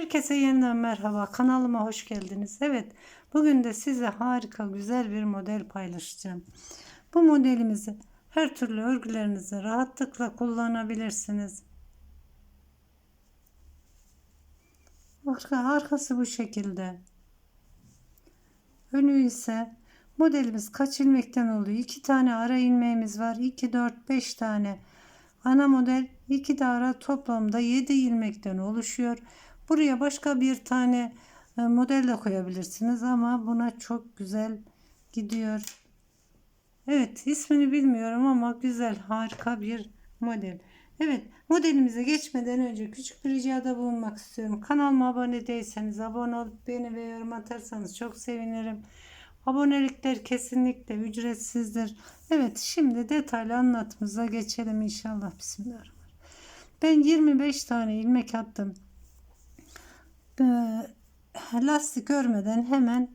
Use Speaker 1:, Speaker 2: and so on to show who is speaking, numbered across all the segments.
Speaker 1: Herkese yeniden merhaba. Kanalıma hoş geldiniz. Evet, bugün de size harika, güzel bir model paylaşacağım. Bu modelimizi her türlü örgülerinizde rahatlıkla kullanabilirsiniz. Arka, arkası bu şekilde. Önü ise modelimiz kaç ilmekten oluyor? 2 tane ara ilmeğimiz var. 2, 4, 5 tane. Ana model 2 de ara toplamda 7 ilmekten oluşuyor. Buraya başka bir tane e, model de koyabilirsiniz ama buna çok güzel gidiyor. Evet ismini bilmiyorum ama güzel harika bir model. Evet modelimize geçmeden önce küçük bir ricada bulunmak istiyorum. Kanalıma abone değilseniz abone olup beğeni ve yorum atarsanız çok sevinirim. Abonelikler kesinlikle ücretsizdir. Evet şimdi detaylı anlatımıza geçelim inşallah. Bismillahirrahmanirrahim. Ben 25 tane ilmek attım. Ee, lastik örmeden hemen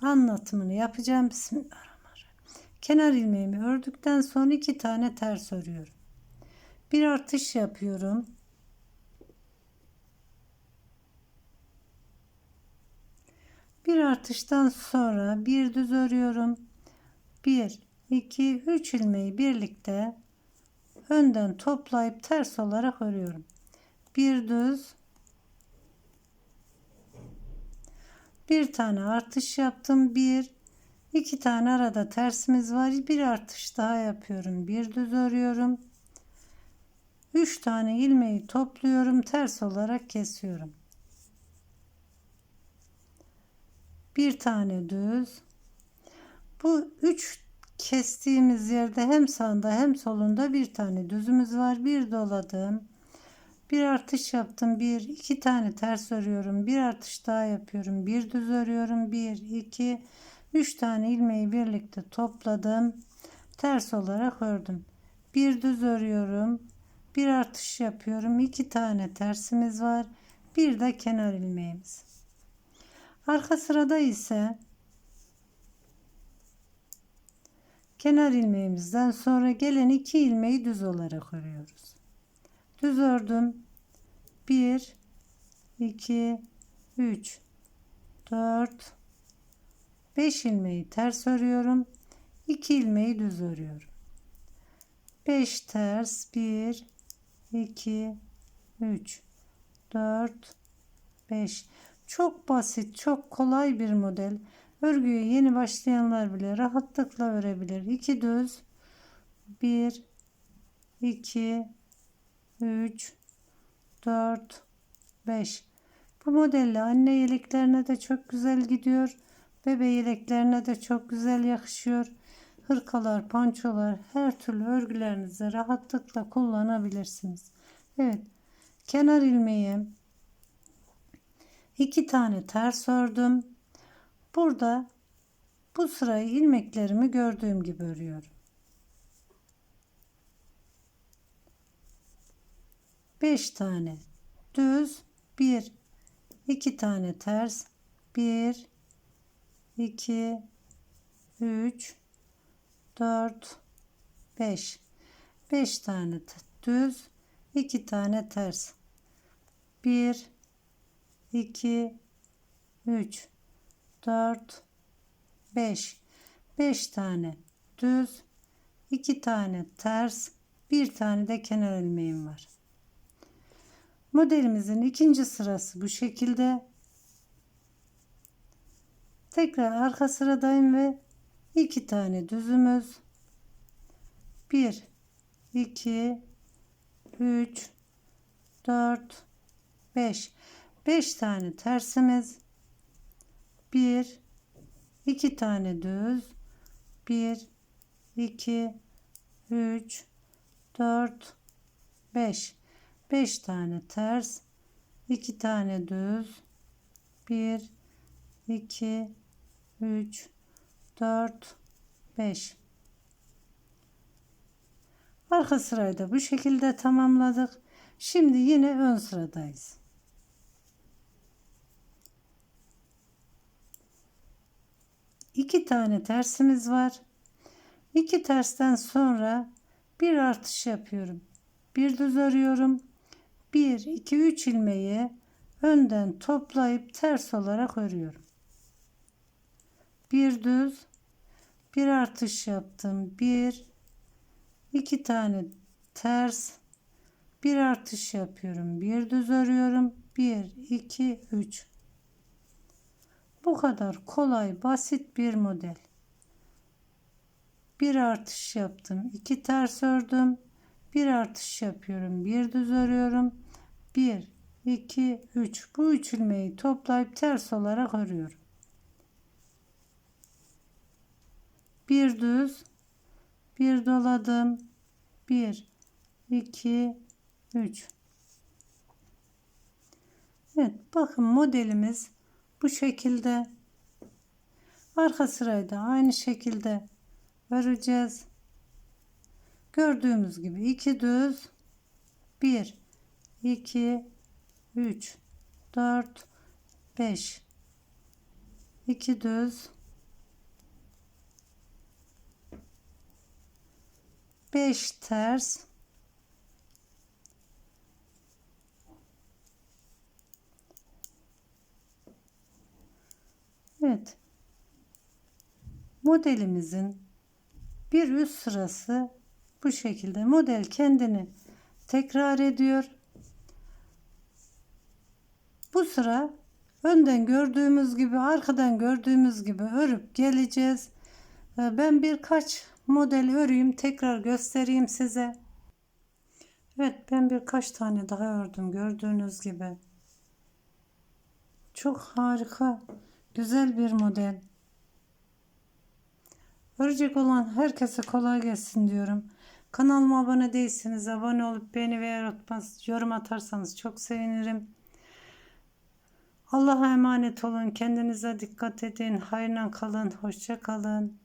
Speaker 1: anlatımını yapacağım. Bismillahirrahmanirrahim. Kenar ilmeğimi ördükten sonra iki tane ters örüyorum. Bir artış yapıyorum. Bir artıştan sonra bir düz örüyorum. 1 2 3 ilmeği birlikte önden toplayıp ters olarak örüyorum. Bir düz bir tane artış yaptım. Bir iki tane arada tersimiz var. Bir artış daha yapıyorum. Bir düz örüyorum. Üç tane ilmeği topluyorum. Ters olarak kesiyorum. Bir tane düz. Bu üç kestiğimiz yerde hem sağında hem solunda bir tane düzümüz var. Bir doladım. Bir artış yaptım. Bir, iki tane ters örüyorum. Bir artış daha yapıyorum. Bir düz örüyorum. Bir, iki, üç tane ilmeği birlikte topladım. Ters olarak ördüm. Bir düz örüyorum. Bir artış yapıyorum. iki tane tersimiz var. Bir de kenar ilmeğimiz. Arka sırada ise kenar ilmeğimizden sonra gelen iki ilmeği düz olarak örüyoruz. Düz ördüm. 1 2 3 4 5 ilmeği ters örüyorum. 2 ilmeği düz örüyorum. 5 ters 1 2 3 4 5 çok basit, çok kolay bir model. Örgüye yeni başlayanlar bile rahatlıkla örebilir. 2 düz 1 2 3 4 5 bu modelle anne yeleklerine de çok güzel gidiyor. Bebe yeleklerine de çok güzel yakışıyor. Hırkalar pançolar her türlü örgülerinizde rahatlıkla kullanabilirsiniz. Evet kenar ilmeği. İki tane ters ördüm. Burada bu sırayı ilmeklerimi gördüğüm gibi örüyorum 5 tane düz 1 2 tane ters 1 2 3 4 5 5 tane düz 2 tane ters. 1 2 3 4 5 5 tane düz 2 tane ters bir tane de kenar ilmeğim var Modelimizin ikinci sırası bu şekilde. Tekrar arka sıradayım ve iki tane düzümüz. 1 2 3 4 5 5 tane tersimiz. 1 2 tane düz. 1 2 3 4 5 5 tane ters 2 tane düz 1 2 3 4 5 arka sırayı da bu şekilde tamamladık. Şimdi yine ön sıradayız. İki tane tersimiz var. İki tersten sonra bir artış yapıyorum. Bir düz örüyorum 1 2 3 ilmeği önden toplayıp ters olarak örüyorum. Bir düz bir artış yaptım. Bir iki tane ters bir artış yapıyorum. Bir düz örüyorum. Bir, iki, üç. Bu kadar kolay, basit bir model. Bir artış yaptım. iki ters ördüm. Bir artış yapıyorum. Bir düz örüyorum. Bir, iki, üç. Bu üç ilmeği toplayıp ters olarak örüyorum. Bir düz, bir doladım. Bir, iki, üç. Evet, bakın modelimiz bu şekilde. Arka sırayı da aynı şekilde öreceğiz. Gördüğümüz gibi iki düz 1 2 3 4 5 2 düz 5 ters Evet. Modelimizin bir üst sırası bu şekilde. Model kendini tekrar ediyor. Bu sıra önden gördüğümüz gibi arkadan gördüğümüz gibi örüp geleceğiz. Ee, Ben birkaç model öreyim tekrar göstereyim size. Evet ben birkaç tane daha ördüm gördüğünüz gibi. Çok harika güzel bir model. Örecek olan herkese kolay gelsin diyorum. Kanalıma abone değilseniz abone olup beni ve unutmaz yorum atarsanız çok sevinirim. Allah'a emanet olun. Kendinize dikkat edin. Hayırla kalın. Hoşça kalın.